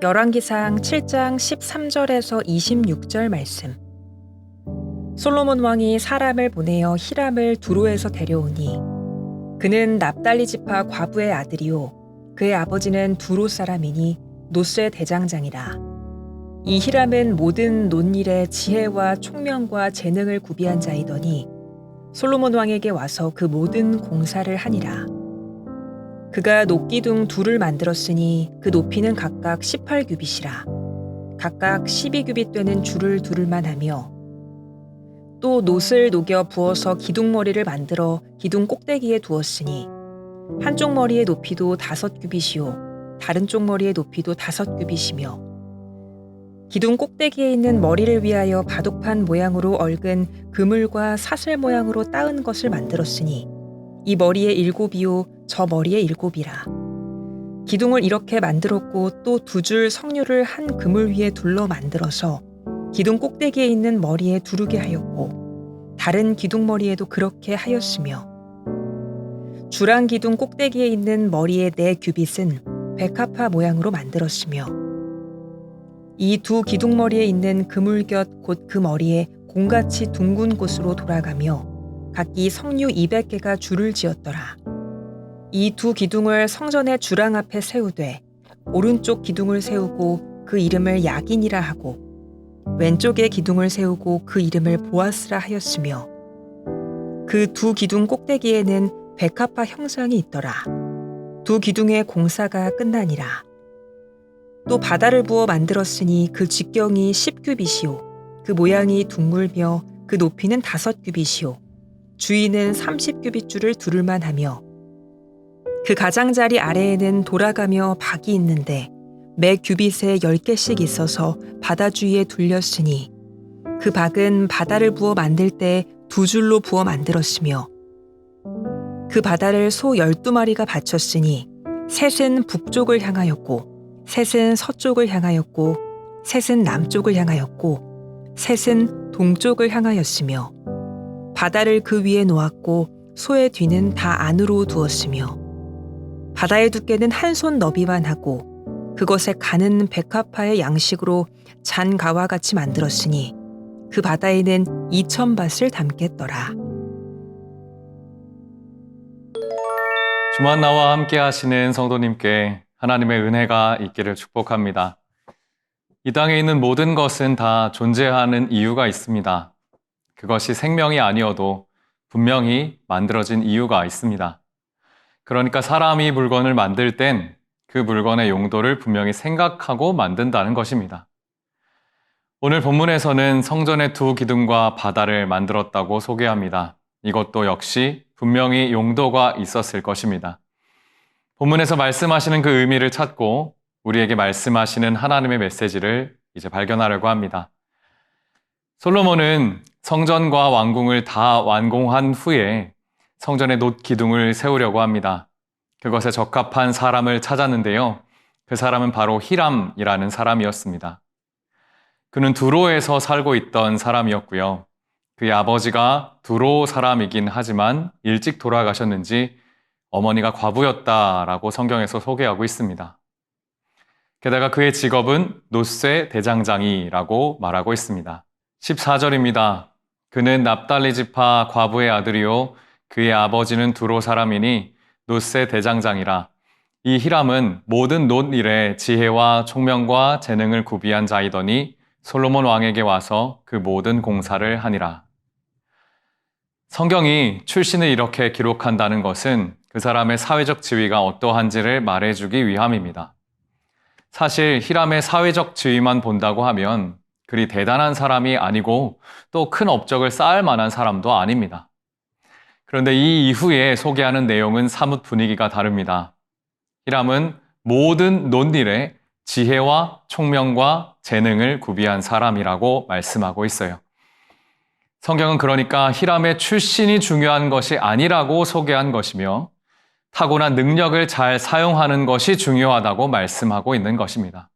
열왕기상 7장 13절에서 26절 말씀. 솔로몬 왕이 사람을 보내어 히람을 두로에서 데려오니 그는 납달리 지파 과부의 아들이요 그의 아버지는 두로 사람이니 노스의 대장장이라. 이 히람은 모든 논일에 지혜와 총명과 재능을 구비한 자이더니 솔로몬 왕에게 와서 그 모든 공사를 하니라. 그가 녹기둥 둘을 만들었으니 그 높이는 각각 18규빗이라. 각각 12규빗 되는 줄을 두를만 하며 또 놋을 녹여 부어서 기둥머리를 만들어 기둥 꼭대기에 두었으니 한쪽 머리의 높이도 다섯 규빗이요 다른 쪽 머리의 높이도 다섯 규빗이며 기둥 꼭대기에 있는 머리를 위하여 바둑판 모양으로 얽은 그물과 사슬 모양으로 따은 것을 만들었으니 이 머리의 일곱이요 저 머리의 일곱이라 기둥을 이렇게 만들었고 또 두 줄 석류를 한 그물 위에 둘러 만들어서 기둥 꼭대기에 있는 머리에 두르게 하였고 다른 기둥 머리에도 그렇게 하였으며 주랑 기둥 꼭대기에 있는 머리의 네 규빗은 백합화 모양으로 만들었으며 이 두 기둥 머리에 있는 그물 곁 곧 그 머리에 공같이 둥근 곳으로 돌아가며 각기 석류 200개가 줄을 지었더라. 이 두 기둥을 성전의 주랑 앞에 세우되 오른쪽 기둥을 세우고 그 이름을 야긴이라 하고 왼쪽에 기둥을 세우고 그 이름을 보아스라 하였으며 그 두 기둥 꼭대기에는 백합화 형상이 있더라. 두 기둥의 공사가 끝나니라. 또 바다를 부어 만들었으니 그 직경이 10규빗이요 그 모양이 둥글며 그 높이는 다섯 규빗이요 주인은 30규빗 줄을 두를만 하며 그 가장자리 아래에는 돌아가며 박이 있는데 매 규빗에 10개씩 있어서 바다 주위에 둘렸으니 그 박은 바다를 부어 만들 때 두 줄로 부어 만들었으며 그 바다를 소 12마리가 바쳤으니 셋은 북쪽을 향하였고 셋은 서쪽을 향하였고 셋은 남쪽을 향하였고 셋은 동쪽을 향하였으며 바다를 그 위에 놓았고 소의 뒤는 다 안으로 두었으며 바다의 두께는 한 손 너비만 하고 그것에 가는 백합화의 양식으로 잔가와 같이 만들었으니 그 바다에는 이천 밭을 담겠더라. 주만 나와 함께 하시는 성도님께 하나님의 은혜가 있기를 축복합니다. 이 땅에 있는 모든 것은 다 존재하는 이유가 있습니다. 그것이 생명이 아니어도 분명히 만들어진 이유가 있습니다. 그러니까 사람이 물건을 만들 땐 그 물건의 용도를 분명히 생각하고 만든다는 것입니다. 오늘 본문에서는 성전의 두 기둥과 바다를 만들었다고 소개합니다. 이것도 역시 분명히 용도가 있었을 것입니다. 본문에서 말씀하시는 그 의미를 찾고 우리에게 말씀하시는 하나님의 메시지를 이제 발견하려고 합니다. 솔로몬은 성전과 왕궁을 다 완공한 후에 성전의 놋 기둥을 세우려고 합니다. 그것에 적합한 사람을 찾았는데요. 그 사람은 바로 히람이라는 사람이었습니다. 그는 두로에서 살고 있던 사람이었고요. 그의 아버지가 두로 사람이긴 하지만 일찍 돌아가셨는지 어머니가 과부였다라고 성경에서 소개하고 있습니다. 게다가 그의 직업은 노세 대장장이라고 말하고 있습니다. 14절입니다. 그는 납달리 지파 과부의 아들이요 그의 아버지는 두로 사람이니 노세 대장장이라 이 히람은 모든 논일에 지혜와 총명과 재능을 구비한 자이더니 솔로몬 왕에게 와서 그 모든 공사를 하니라. 성경이 출신을 이렇게 기록한다는 것은 그 사람의 사회적 지위가 어떠한지를 말해주기 위함입니다. 사실 히람의 사회적 지위만 본다고 하면 그리 대단한 사람이 아니고 또 큰 업적을 쌓을 만한 사람도 아닙니다. 그런데 이 이후에 소개하는 내용은 사뭇 분위기가 다릅니다. 히람은 모든 논일에 지혜와 총명과 재능을 구비한 사람이라고 말씀하고 있어요. 성경은 그러니까 히람의 출신이 중요한 것이 아니라고 소개한 것이며 타고난 능력을 잘 사용하는 것이 중요하다고 말씀하고 있는 것입니다.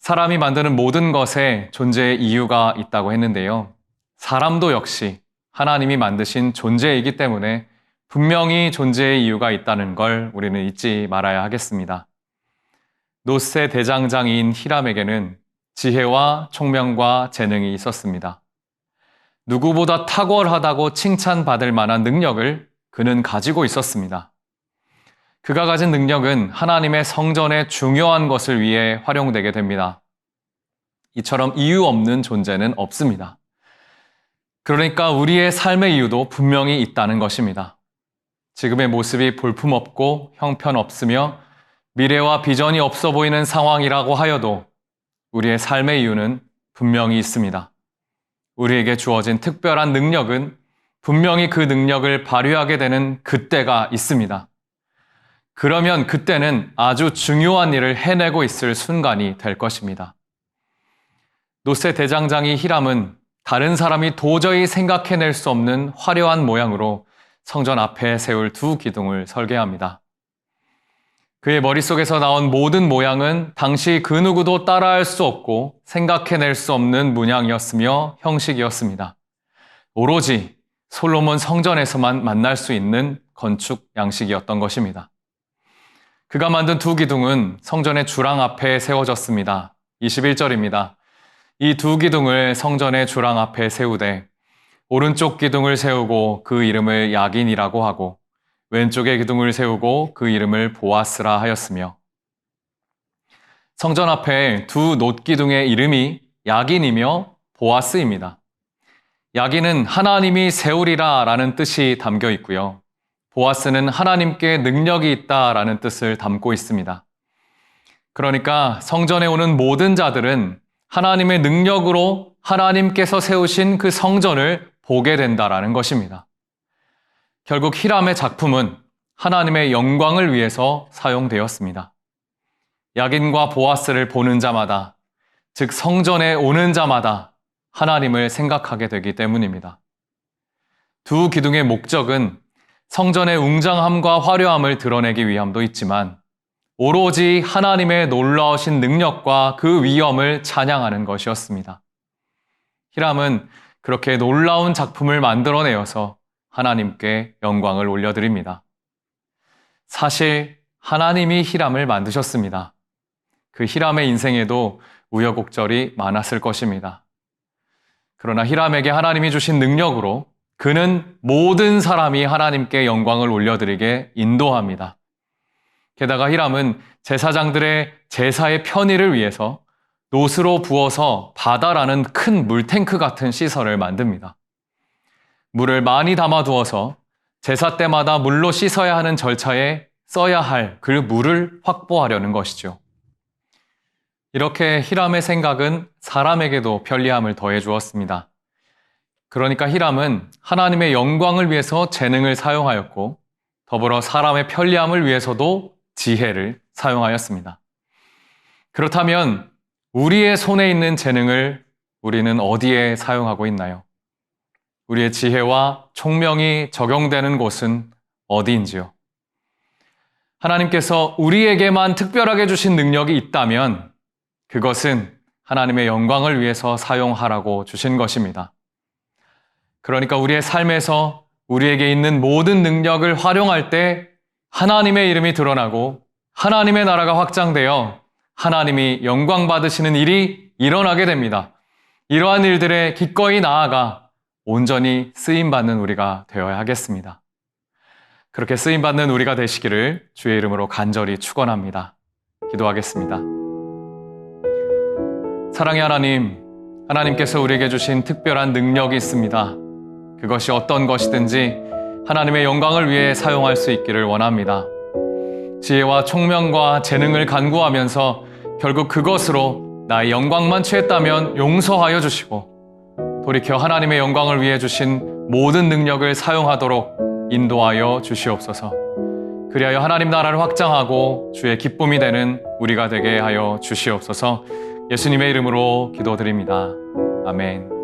사람이 만드는 모든 것에 존재의 이유가 있다고 했는데요. 사람도 역시 하나님이 만드신 존재이기 때문에 분명히 존재의 이유가 있다는 걸 우리는 잊지 말아야 하겠습니다. 노세 대장장이인 히람에게는 지혜와 총명과 재능이 있었습니다. 누구보다 탁월하다고 칭찬받을 만한 능력을 그는 가지고 있었습니다. 그가 가진 능력은 하나님의 성전의 중요한 것을 위해 활용되게 됩니다. 이처럼 이유 없는 존재는 없습니다. 그러니까 우리의 삶의 이유도 분명히 있다는 것입니다. 지금의 모습이 볼품없고 형편없으며 미래와 비전이 없어 보이는 상황이라고 하여도 우리의 삶의 이유는 분명히 있습니다. 우리에게 주어진 특별한 능력은 분명히 그 능력을 발휘하게 되는 그때가 있습니다. 그러면 그때는 아주 중요한 일을 해내고 있을 순간이 될 것입니다. 노세 대장장이 히람은 다른 사람이 도저히 생각해낼 수 없는 화려한 모양으로 성전 앞에 세울 두 기둥을 설계합니다. 그의 머릿속에서 나온 모든 모양은 당시 그 누구도 따라할 수 없고 생각해낼 수 없는 문양이었으며 형식이었습니다. 오로지 솔로몬 성전에서만 만날 수 있는 건축 양식이었던 것입니다. 그가 만든 두 기둥은 성전의 주랑 앞에 세워졌습니다. 21절입니다. 이 두 기둥을 성전의 주랑 앞에 세우되 오른쪽 기둥을 세우고 그 이름을 야긴이라고 하고 왼쪽의 기둥을 세우고 그 이름을 보아스라 하였으며 성전 앞에 두 놋기둥의 이름이 야긴이며 보아스입니다. 야긴은 하나님이 세우리라 라는 뜻이 담겨 있고요. 보아스는 하나님께 능력이 있다 라는 뜻을 담고 있습니다. 그러니까 성전에 오는 모든 자들은 하나님의 능력으로 하나님께서 세우신 그 성전을 보게 된다라는 것입니다. 결국 히람의 작품은 하나님의 영광을 위해서 사용되었습니다. 야긴과 보아스를 보는 자마다, 즉 성전에 오는 자마다 하나님을 생각하게 되기 때문입니다. 두 기둥의 목적은 성전의 웅장함과 화려함을 드러내기 위함도 있지만 오로지 하나님의 놀라우신 능력과 그 위엄을 찬양하는 것이었습니다. 히람은 그렇게 놀라운 작품을 만들어내어서 하나님께 영광을 올려드립니다. 사실 하나님이 히람을 만드셨습니다. 그 히람의 인생에도 우여곡절이 많았을 것입니다. 그러나 히람에게 하나님이 주신 능력으로 그는 모든 사람이 하나님께 영광을 올려드리게 인도합니다. 게다가 히람은 제사장들의 제사의 편의를 위해서 노스로 부어서 바다라는 큰 물탱크 같은 시설을 만듭니다. 물을 많이 담아두어서 제사 때마다 물로 씻어야 하는 절차에 써야 할 그 물을 확보하려는 것이죠. 이렇게 히람의 생각은 사람에게도 편리함을 더해 주었습니다. 그러니까 히람은 하나님의 영광을 위해서 재능을 사용하였고 더불어 사람의 편리함을 위해서도 지혜를 사용하였습니다. 그렇다면 우리의 손에 있는 재능을 우리는 어디에 사용하고 있나요? 우리의 지혜와 총명이 적용되는 곳은 어디인지요? 하나님께서 우리에게만 특별하게 주신 능력이 있다면 그것은 하나님의 영광을 위해서 사용하라고 주신 것입니다. 그러니까 우리의 삶에서 우리에게 있는 모든 능력을 활용할 때 하나님의 이름이 드러나고 하나님의 나라가 확장되어 하나님이 영광 받으시는 일이 일어나게 됩니다. 이러한 일들에 기꺼이 나아가 온전히 쓰임 받는 우리가 되어야 하겠습니다. 그렇게 쓰임 받는 우리가 되시기를 주의 이름으로 간절히 축원합니다. 기도하겠습니다. 사랑의 하나님, 하나님께서 우리에게 주신 특별한 능력이 있습니다. 그것이 어떤 것이든지 하나님의 영광을 위해 사용할 수 있기를 원합니다. 지혜와 총명과 재능을 간구하면서 결국 그것으로 나의 영광만 취했다면 용서하여 주시고 돌이켜 하나님의 영광을 위해 주신 모든 능력을 사용하도록 인도하여 주시옵소서. 그리하여 하나님 나라를 확장하고 주의 기쁨이 되는 우리가 되게 하여 주시옵소서. 예수님의 이름으로 기도드립니다. 아멘.